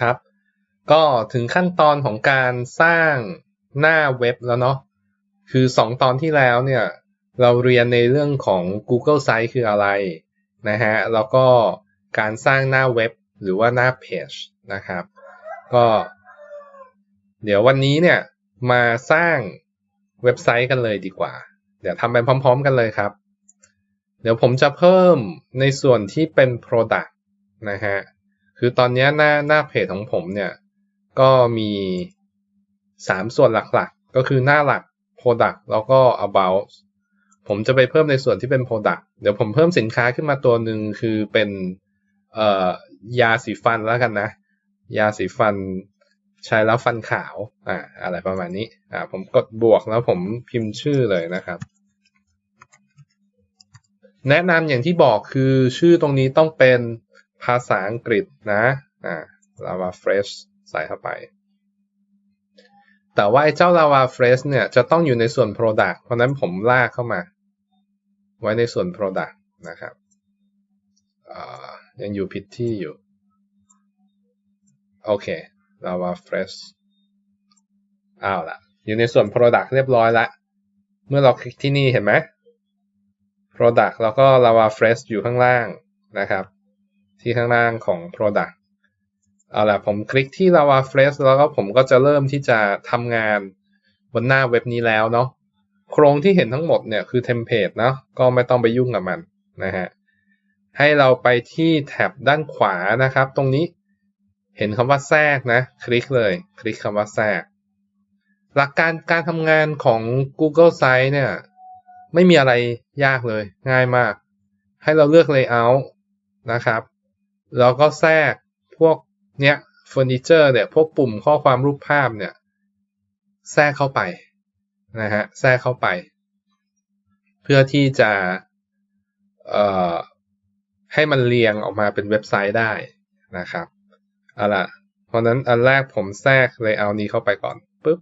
ครับ ก็ถึงขั้นตอนของการสร้างหน้าเว็บแล้วเนาะคือสองตอนที่แล้วเนี่ย เราเรียนในเรื่องของ Google Site คืออะไรนะฮะแล้วก็การสร้างหน้าเว็บหรือว่าหน้าเพจนะครับ ก็ เดี๋ยววันนี้เนี่ยมาสร้างเว็บไซต์กันเลยดีกว่า เดี๋ยวทำไปพร้อม ๆ กันเลยครับ เดี๋ยวผมจะเพิ่มในส่วนที่เป็น Product นะฮะ คือตอนนี้หน้าหน้าเพจของผมเนี่ย ก็มี3ส่วนหลักๆ ก็คือหน้าหลัก Product แล้วก็ About ผมจะไปเพิ่มในส่วนที่เป็น Product เดี๋ยวผมเพิ่มสินค้าขึ้นมาตัวหนึ่งคือเป็นเอ่อยาสีฟันแล้วกันนะ ยาสีฟันใช้แล้วฟันขาวอ่าอะไรประมาณนี้อ่าผมกดบวกแล้วผมพิมพ์ชื่อเลยนะครับ แนะนำอย่างที่บอกคือชื่อตรงนี้ต้องเป็น ภาษาอังกฤษนะอ่า lava fresh ใส่เข้าไป แต่ว่าไอ้เจ้า lava fresh เนี่ยจะต้องอยู่ในส่วน product เพราะนั้นผมลากเข้ามา ไว้ในส่วน product นะครับยังอยู่ผิดที่อยู่ โอเค lava fresh เอาละอยู่ในส่วน product เรียบร้อยละ เมื่อเราคลิกที่นี่เห็นไหม product แล้วก็ lava fresh อยู่ข้างล่างนะครับ ที่ข้างล่างของ product เอาละผมคลิกที่ lava fresh แล้วก็ผมก็จะเริ่มที่จะทำงานบนหน้าเว็บนี้แล้วเนาะโครงที่เห็นทั้งหมดเนี่ยคือเทมเพลตเนาะก็ไม่ต้องไปยุ่งกับมันนะฮะให้เราไปที่แท็บด้านขวานะครับ ตรงนี้เห็นคำว่าแทรกนะ คลิกเลย คลิกคำว่าแทรก หลักการการทำงานของ Google Site เนี่ย ไม่มีอะไรยากเลย ง่ายมาก ให้เราเลือก Layout นะครับ แล้วก็แทรกพวกเนี้ยเฟอร์นิเจอร์เนี่ยพวกปุ่มข้อความรูปภาพเนี่ยแทรกเข้าไปนะฮะแทรกเข้าไป เพื่อที่จะเอ่อให้มันเรียงออกมาเป็นเว็บไซต์ได้นะครับเอาล่ะเพราะนั้นอันแรกผมแทรก layout นี้เข้าไปก่อนปุ๊บ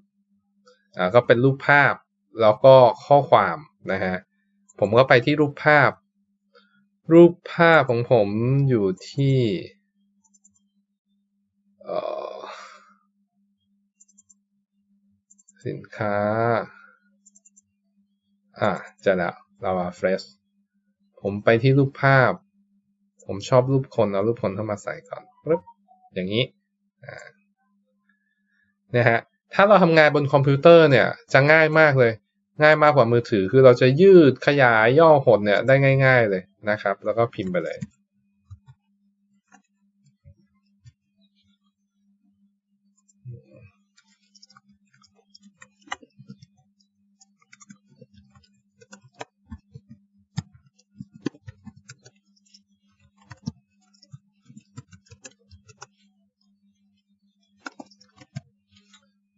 อ่าก็เป็นรูปภาพแล้วก็ข้อความนะฮะผมก็ไปที่รูปภาพ รูปภาพของผมอยู่ที่สินค้า อ่าเจะแล้ว lava fresh ผมไปที่รูปภาพ ผมชอบรูปคน เอารูปคนเข้ามาใส่ก่อนปึ๊บอย่างนี้นะฮะ ถ้าเราทำงานบนคอมพิวเตอร์เนี่ย จะง่ายมากเลย ง่ายมากกว่ามือถือคือเราจะยืดขยายย่อหดเนี่ยได้ง่าย ๆเลยนะครับ แล้วก็พิมพ์ไปเลย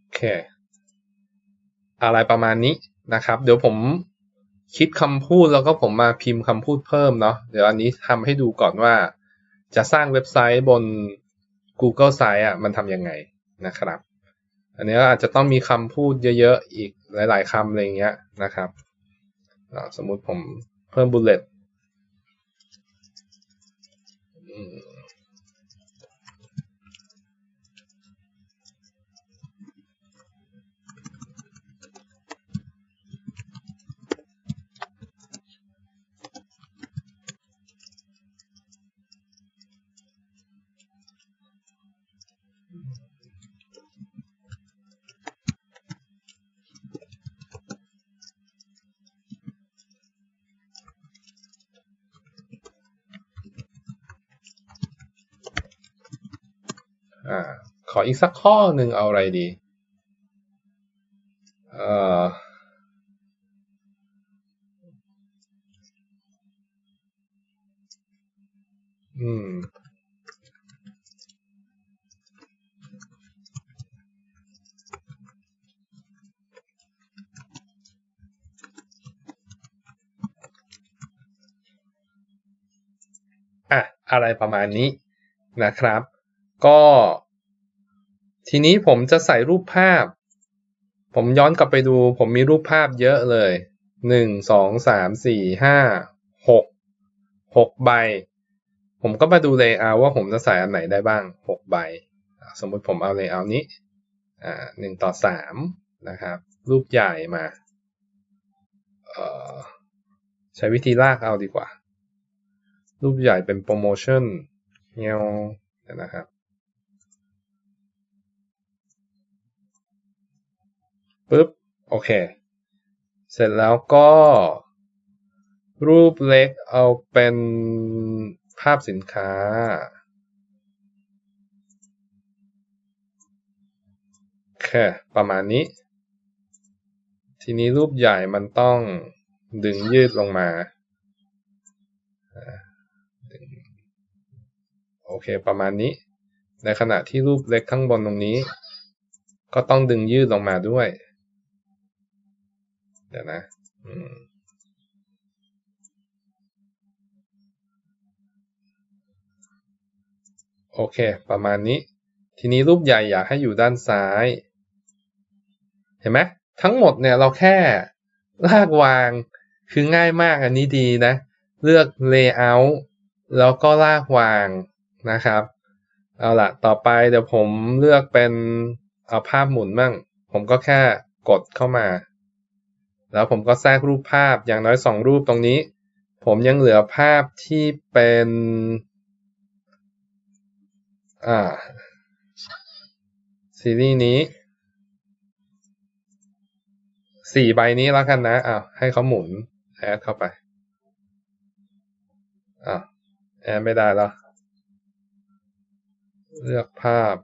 โอเค อะไรประมาณนี้ นะครับ เดี๋ยวผมคิดคำพูดแล้วก็ผมมาพิมพ์คำพูดเพิ่มเนาะเดี๋ยวอันนี้ทำให้ดูก่อนว่า จะสร้างเว็บไซต์บน Google Site อะมันทำยังไงนะครับ อันนี้ก็อาจจะต้องมีคำพูดเยอะๆ อีกหลาย ๆคำอะไรเงี้ยนะครับ สมมุติผมเพิ่มบุลเลต อ่าขออีกสักข้อหนึ่งเอาอะไรดีเอ่ออืมอะอะไรประมาณนี้นะครับ ก็ ทีนี้ผมจะใส่รูปภาพ ผมย้อนกลับไปดู ผมมีรูปภาพเยอะเลยหนึ่งสองสามสี่ห้าหกหกใบ ผมก็มาดูเลยเอาว่าผมจะใส่อันไหนได้บ้างหกใบ สมมติผมเอา layout นี้อ่าหนึ่งต่อสามนะครับ รูปใหญ่มาใช้วิธีลากเอาดีกว่า รูปใหญ่เป็นโปรโมชั่นเงี้ยนะครับ ปึ๊บ โอเค เสร็จแล้วก็ รูปเล็กเอาเป็นภาพสินค้า โอเค ประมาณนี้ ทีนี้รูปใหญ่มันต้องดึงยืดลงมาโอเค ประมาณนี้ ในขณะที่รูปเล็กข้างบนตรงนี้ ก็ต้องดึงยืดลงมาด้วย เดี๋ยวนะอืมโอเค ประมาณนี้ ทีนี้รูปใหญ่อยากให้อยู่ด้านซ้าย เห็นไหมทั้งหมดเนี่ยเราแค่ลากวางคือง่ายมากอันนี้ดีนะ เลือก layout แล้วก็ลากวางนะครับ เอาละต่อไปเดี๋ยวผมเลือกเป็นเอาภาพหมุนมั่ง ผมก็แค่กดเข้ามา แล้วผมก็แทรกรูปภาพอย่างน้อยสองรูปตรงนี้ ผมยังเหลือภาพที่เป็นอ่าซีรีส์นี้สี่ใบนี้แล้วกันนะอ้าวให้เขาหมุนแอดเข้าไปอ้าวแอดไม่ได้แล้ว เลือกภาพ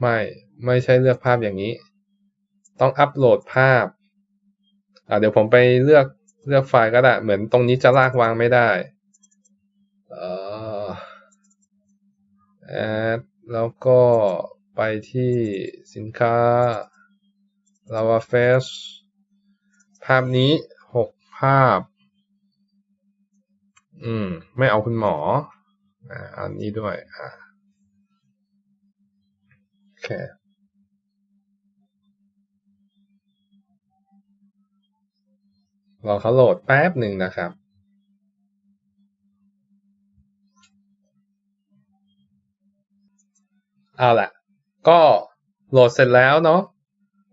ไม่ ไม่ใช่เลือกภาพอย่างนี้ ต้องอัปโหลดภาพอ่าเดี๋ยวผมไปเลือกเลือกไฟล์ก็ได้ เหมือนตรงนี้จะลากวางไม่ได้เออแอดแล้วก็ไปที่สินค้า lava face ภาพนี้หกภาพ อืม ไม่เอาคุณหมอ อ่าอันนี้ด้วย อ่าโอเค รอเขาโหลดแป๊บหนึ่งนะครับ เอาละก็โหลดเสร็จแล้วเนาะ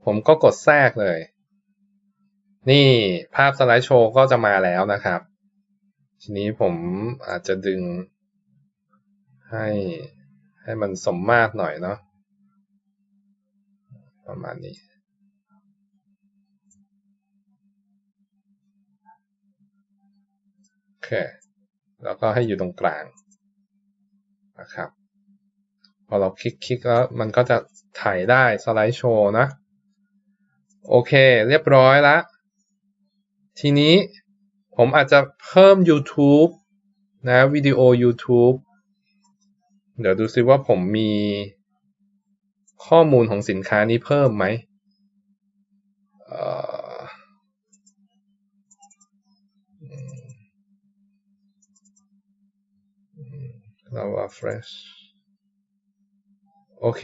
ผมก็กดแทรกเลย นี่ภาพสไลด์โชว์ก็จะมาแล้วนะครับ ทีนี้ผมอาจจะดึง ให้ให้มันสมมาตรหน่อยเนาะประมาณนี้ เคแล้วก็ให้อยู่ตรงกลางนะครับ พอเราคลิกๆแล้วมันก็จะถ่ายได้สไลด์โชว์นะ โอเค เรียบร้อยแล้วทีนี้ผมอาจจะเพิ่ม YouTube นะวิดีโอ YouTube เดี๋ยวดูซิว่าผมมีข้อมูลของสินค้านี้เพิ่มไหม lava fresh โอเค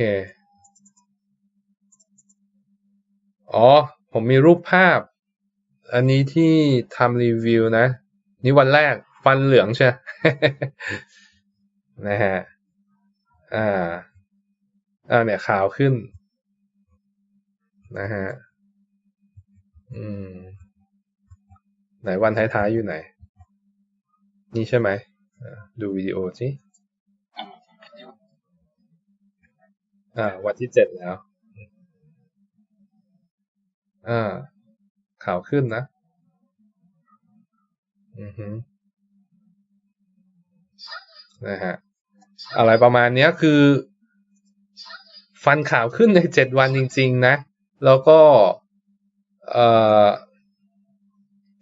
อ๋อ ผมมีรูปภาพ อันนี้ที่ทำรีวิวนะ นี่วันแรก ฟันเหลืองใช่ นะฮะ อ่า อ่า เนี่ยขาวขึ้น นะฮะ อืม ไหนวันท้ายๆอยู่ไหน นี่ใช่ไหม ดูวิดีโอสิ อ่า วันที่เจ็ดแล้ว อ่า ขาวขึ้นนะ อือฮึนะฮะ อะไรประมาณนี้คือ ฟันขาวขึ้นในเจ็ดวันจริง ๆ นะ แล้วก็ เอ่อ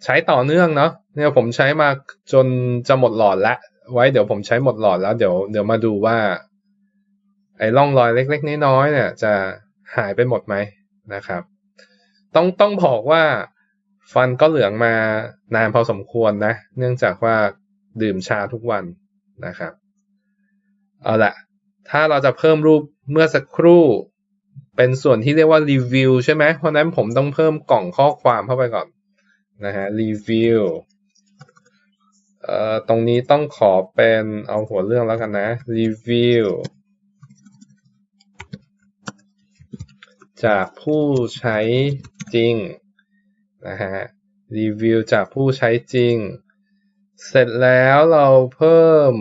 ใช้ต่อเนื่องเนาะ เนี่ยผมใช้มาจนจะหมดหลอดละ ไว้เดี๋ยวผมใช้หมดหลอดแล้วเดี๋ยวเดี๋ยวมาดูว่า ไอ้ร่องรอยเล็ก ๆ น้อยๆเนี่ยจะหายไปหมดไหมนะครับ ต้องต้องบอกว่าฟันก็เหลืองมานานพอสมควรนะ เนื่องจากว่าดื่มชาทุกวันนะครับ เอาละถ้าเราจะเพิ่มรูปเมื่อสักครู่ เป็นส่วนที่เรียกว่ารีวิวใช่ไหมเพราะนั้นผมต้องเพิ่มกล่องข้อความเข้าไปก่อนนะฮะรีวิวเอ่อตรงนี้ต้องขอเป็นเอาหัวเรื่องแล้วกันนะ review จากผู้ใช้จริงนะฮะรีวิวจากผู้ใช้จริง เสร็จแล้วเราเพิ่ม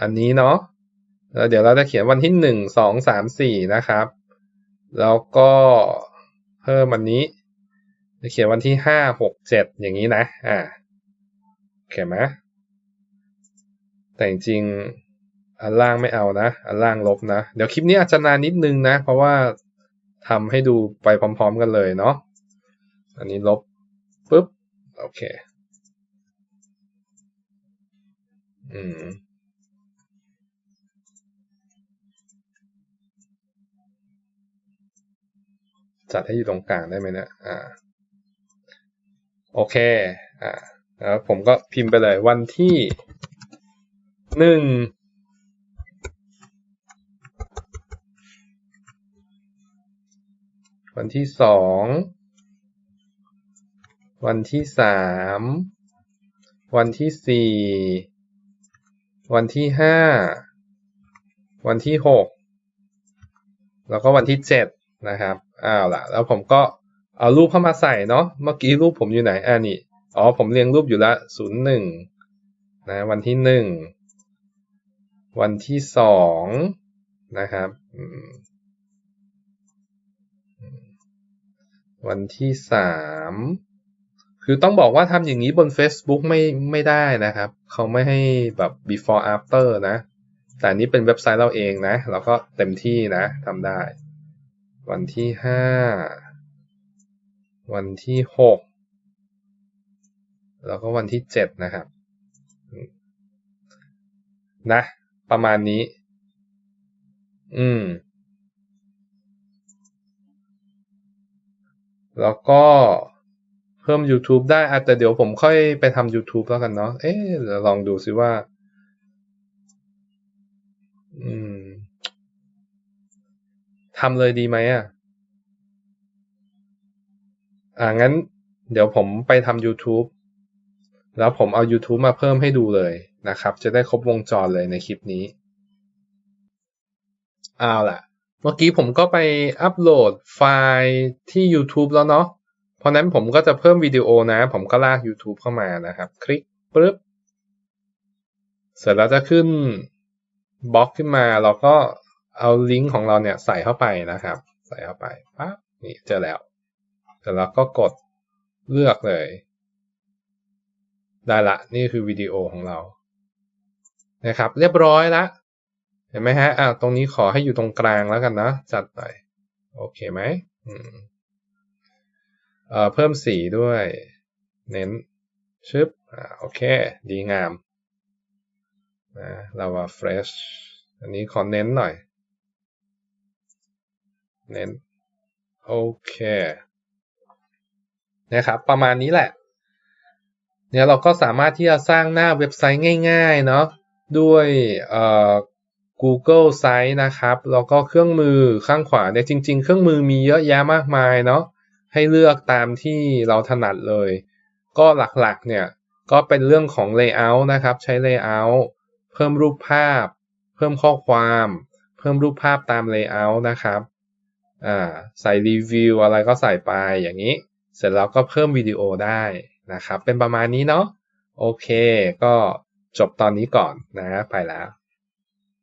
อันนี้เนาะแล้วเดี๋ยวเราจะเขียนวันที่หนึ่งสองสามสี่นะครับ แล้วก็เพิ่มอันนี้ จะเขียนวันที่ห้าหกเจ็ดอย่างนี้นะ อ่าโอเคไหมแต่จริงอันล่างไม่เอานะ อันล่างลบนะ เดี๋ยวคลิปนี้อาจจะนานนิดนึงนะ เพราะว่า ทำให้ดูไปพร้อมๆกันเลยเนาะ อันนี้ลบปุ๊บ โอเค อืม จัดให้อยู่ตรงกลางได้ไหมเนะี่ย อ่า โอเค อ่า แล้วผมก็พิมพ์ไปเลยวันที่หนึ่ง วันที่สอง วันที่สาม วันที่สี่ วันที่ห้า วันที่หก แล้วก็วันที่เจ็ดนะครับอ้าวล่ะ แล้วผมก็เอารูปเข้ามาใส่เนาะ เมื่อกี้รูปผมอยู่ไหน อ่านี่ อ๋อ ผมเรียงรูปอยู่ละศูนย์หนึ่งนะ วันที่หนึ่ง วันที่สองนะครับ วันที่สามคือต้องบอกว่าทำอย่างนี้บน Facebook ไม่ไม่ได้นะครับ เขาไม่ให้แบบ before after นะ แต่นี้เป็นเว็บไซต์เราเองนะ เราก็เต็มที่นะทำได้ วันที่ห้าวันที่หกแล้วก็วันที่เจ็ดนะครับนะ ประมาณนี้ อืม แล้วก็เพิ่ม YouTube ได้อาแต่เดี๋ยวผมค่อยไปทำ YouTube แล้วกันเนาะเอ๊ะลองดูซิว่า อืมทำเลยดีไหมอะ อ่างั้น เดี๋ยวผมไปทำ YouTube แล้วผมเอา YouTube มาเพิ่มให้ดูเลยนะครับ จะได้ครบวงจรเลยในคลิปนี้ เอาล่ะ เมื่อกี้ผมก็ไปอัปโหลดไฟล์ที่ YouTube แล้วเนาะ เพราะนั้นผมก็จะเพิ่มวิดีโอนะ ผมก็ลาก YouTube เข้ามานะครับ คลิกปึ๊บ เสร็จแล้วจะขึ้นบล็อกขึ้นมา เราก็เอาลิงก์ของเราเนี่ยใส่เข้าไปนะครับ ใส่เข้าไปปั๊บนี่เจอแล้ว เสร็จแล้วก็กดเลือกเลย ได้ละ นี่คือวิดีโอของเรา นะครับ เรียบร้อยละ เห็นไหมฮะอ่าตรงนี้ขอให้อยู่ตรงกลางแล้วกันนะ จัดไปโอเคไหมอืมเอ่อเพิ่มสีด้วย เน้นชึบอ่าโอเค ดีงามนะเราว่า fresh อันนี้ขอเน้นหน่อย เน้น โอเคนะครับ ประมาณนี้แหละ เนี่ยเราก็สามารถที่จะสร้างหน้าเว็บไซต์ง่าย ๆ เนาะด้วยเอ่อ Google Site นะครับ แล้วก็เครื่องมือข้างขวาเนี่ยจริง ๆ เครื่องมือมีเยอะแยะมากมายเนาะให้เลือกตามที่เราถนัดเลย ก็หลักๆเนี่ยก็เป็นเรื่องของ Layout นะครับ ใช้ Layout เพิ่มรูปภาพ เพิ่มข้อความ เพิ่มรูปภาพตาม Layout นะครับอ่าใส่รีวิวอะไรก็ใส่ไปอย่างนี้ เสร็จแล้วก็เพิ่มวิดีโอได้นะครับ เป็นประมาณนี้เนาะโอเค ก็จบตอนนี้ก่อนนะไปแล้ว